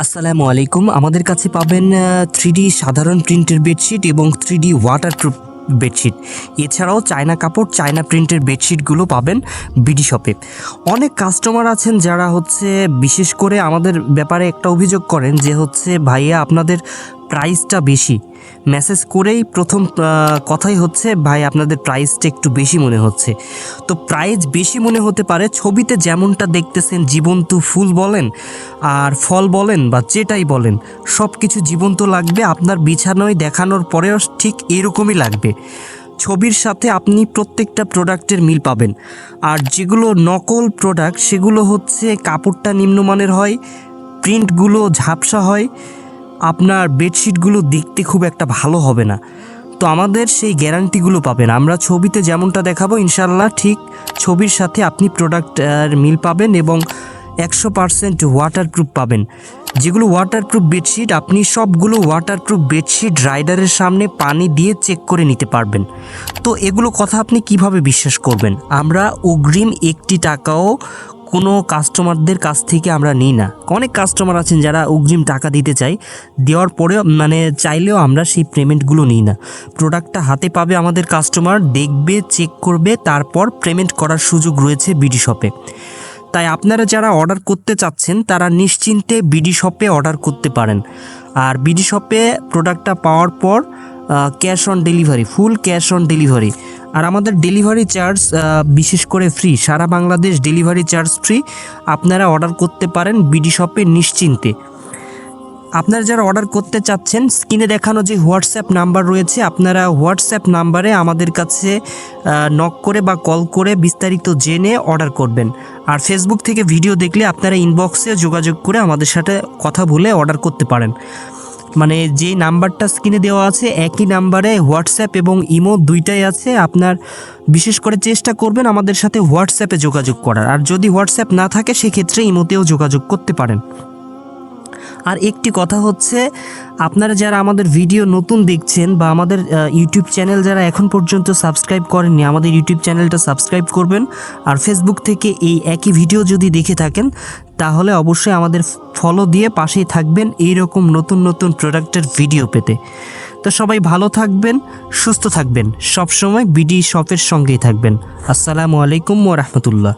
আসসালামু আলাইকুম। আমাদের কাছে পাবেন থ্রি সাধারণ প্রিন্টের বেডশিট এবং থ্রি ডি ওয়াটারপ্রুফ বেডশিট এছাড়াও চায়না কাপড়, চায়না প্রিন্টের বেডশিটগুলো পাবেন বিডি শপে অনেক কাস্টমার আছেন যারা হচ্ছে, বিশেষ করে আমাদের ব্যাপারে একটা অভিযোগ করেন যে হচ্ছে, ভাইয়া আপনাদের প্রাইসটা বেশি। মেসেজ করেই প্রথম কথাই হচ্ছে, ভাই, আপনাদের প্রাইসটা একটু বেশি মনে হচ্ছে। তো প্রাইস বেশি মনে হতে পারে, ছবিতে যেমনটা দেখতেছেন, জীবন্ত ফুল বলেন, আর ফল বলেন, বা যেটাই বলেন সব কিছু জীবন্ত লাগবে। আপনার বিছানায় দেখানোর পরেও ঠিক এরকমই লাগবে। ছবির সাথে আপনি প্রত্যেকটা প্রোডাক্টের মিল পাবেন। আর যেগুলো নকল প্রোডাক্ট, সেগুলো হচ্ছে কাপড়টা নিম্নমানের হয়, প্রিন্টগুলো ঝাপসা হয় আপনার বেডশিটগুলো দেখতে খুব একটা ভালো হবে না। তো আমাদের সেই গ্যারান্টিগুলো পাবেন। আমরা ছবিতে যেমনটা দেখাবো ইনশাল্লাহ ঠিক ছবির সাথে আপনি প্রোডাক্ট মিল পাবেন এবং একশো পারসেন্ট ওয়াটারপ্রুফ পাবেন। যেগুলো ওয়াটারপ্রুফ বেডশিট আপনি সবগুলো ওয়াটারপ্রুফ বেডশিট রাইডারের সামনে পানি দিয়ে চেক করে নিতে পারবেন। তো এগুলো কথা আপনি কীভাবে বিশ্বাস করবেন? আমরা অগ্রিম একটি টাকাও কোনো কাস্টমারদের কাছ থেকে আমরা নিই না। অনেক কাস্টমার আছেন যারা অগ্রিম টাকা দিতে চাই দেওয়ার পরেও মানে চাইলেও আমরা সেই পেমেন্টগুলো নিই না। প্রোডাক্টটা হাতে পাবে আমাদের কাস্টমার, দেখবে, চেক করবে, তারপর পেমেন্ট করার সুযোগ রয়েছে বিডি শপে। তাই আপনারা যারা অর্ডার করতে চাচ্ছেন, তারা নিশ্চিন্তে বিডি শপে অর্ডার করতে পারেন। আর বিডি শপে প্রোডাক্টটা পাওয়ার পর cash on delivery, full cash on delivery. আর আমাদের ডেলিভারি চার্জ বিশেষ করে ফ্রি সারা বাংলাদেশ ডেলিভারি চার্জ ফ্রি আপনারা অর্ডার করতে পারেন বিডি শপে নিশ্চিন্তে। আপনারা যারা অর্ডার করতে চাচ্ছেন স্ক্রিনে দেখানো যে হোয়াটসঅ্যাপ নাম্বার রয়েছে, আপনারা হোয়াটসঅ্যাপ নাম্বারে আমাদের কাছে নক করে বা কল করে বিস্তারিত জেনে অর্ডার করবেন। আর ফেসবুক থেকে ভিডিও দেখলে আপনারা ইনবক্সে যোগাযোগ করে আমাদের সাথে কথা বলে অর্ডার করতে পারেন। মানে যে নাম্বারটা স্ক্রিনে দেওয়া আছে, একই নাম্বারে হোয়াটসঅ্যাপ এবং ইমো দুইটাই আছে। আপনার বিশেষ করে চেষ্টা করবেন আমাদের সাথে হোয়াটসঅ্যাপে যোগাযোগ করার। আর যদি হোয়াটসঅ্যাপ না থাকে, সেক্ষেত্রে ইমোতেও যোগাযোগ করতে পারেন। আর একটি কথা হচ্ছে, আপনারা যারা আমাদের ভিডিও নতুন দেখছেন বা আমাদের ইউটিউব চ্যানেল যারা এখন পর্যন্ত সাবস্ক্রাইব করেননি, আমাদের ইউটিউব চ্যানেলটা সাবস্ক্রাইব করবেন। আর ফেসবুক থেকে এই একই ভিডিও যদি দেখে থাকেন, তাহলে অবশ্যই আমাদের ফলো দিয়ে পাশেই থাকবেন এই রকম নতুন নতুন প্রোডাক্টের ভিডিও পেতে। তো সবাই ভালো থাকবেন, সুস্থ থাকবেন। সবসময় বিডি শপের সঙ্গেই থাকবেন। আসসালামু আলাইকুম ও রহমতুল্লাহ।